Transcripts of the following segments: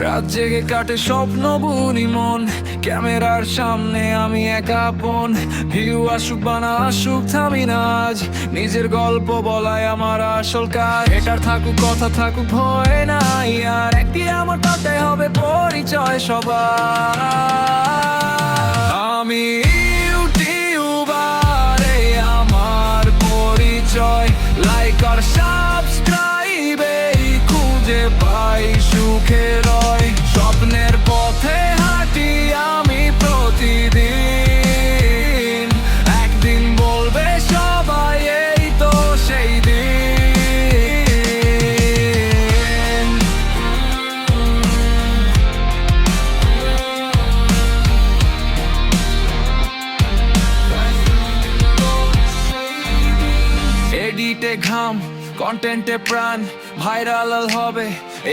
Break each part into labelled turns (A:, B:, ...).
A: রাত জেগে কাটে স্বপ্ন বুনি মন। ক্যামেরার সামনে আমি একা বোন ভিউ আসুক বানা আসুক, থামি না নিজের গল্প বলাই আমার আসল কাজ। এটার থাকুক, কথা থাকুক, ভয় নাই। আর একটি আমার তাতে হবে পরিচয় সবার। এডিটে ঘাম কন্টেন্টে প্রাণ ভাইরাল হবে,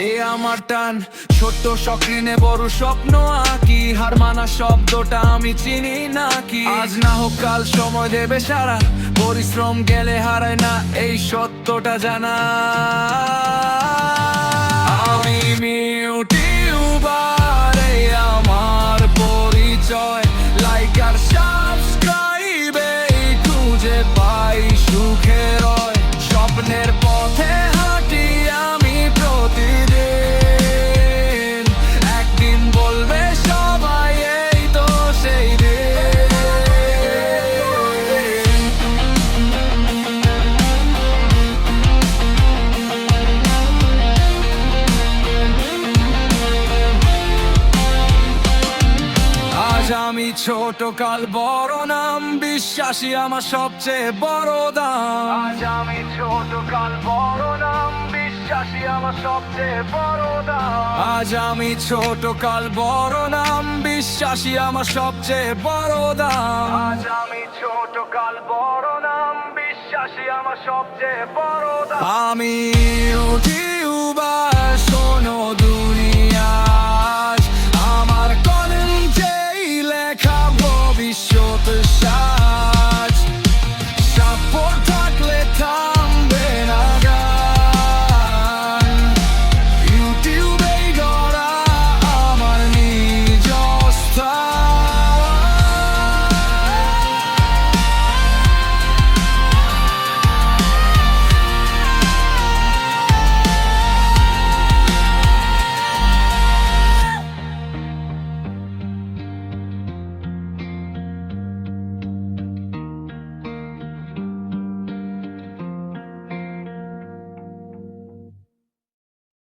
A: এ আমার টান। ছোট্ট স্ক্রিনে বড় স্বপ্ন আঁকি, হার মানা শব্দটা আমি চিনি নাকি আজ না হোক কাল সময় দেবে সারা, পরিশ্রম গেলে হারায় না এই সত্যটা জানা। ছোট কাল বড় নাম বিশ্বাসী আমার সবচেয়ে বড় দাম। আজ আমি ছোট কাল বড় নাম বিশ্বাসী আমার সবচেয়ে বড় দাম। আজ আমি ছোট কাল বড় নাম বিশ্বাসী আমার সবচেয়ে বড় দাম। আজ আমি ছোট কাল বড় নাম বিশ্বাসী আমার সবচেয়ে বড় দাম। আমি ইউটিউবার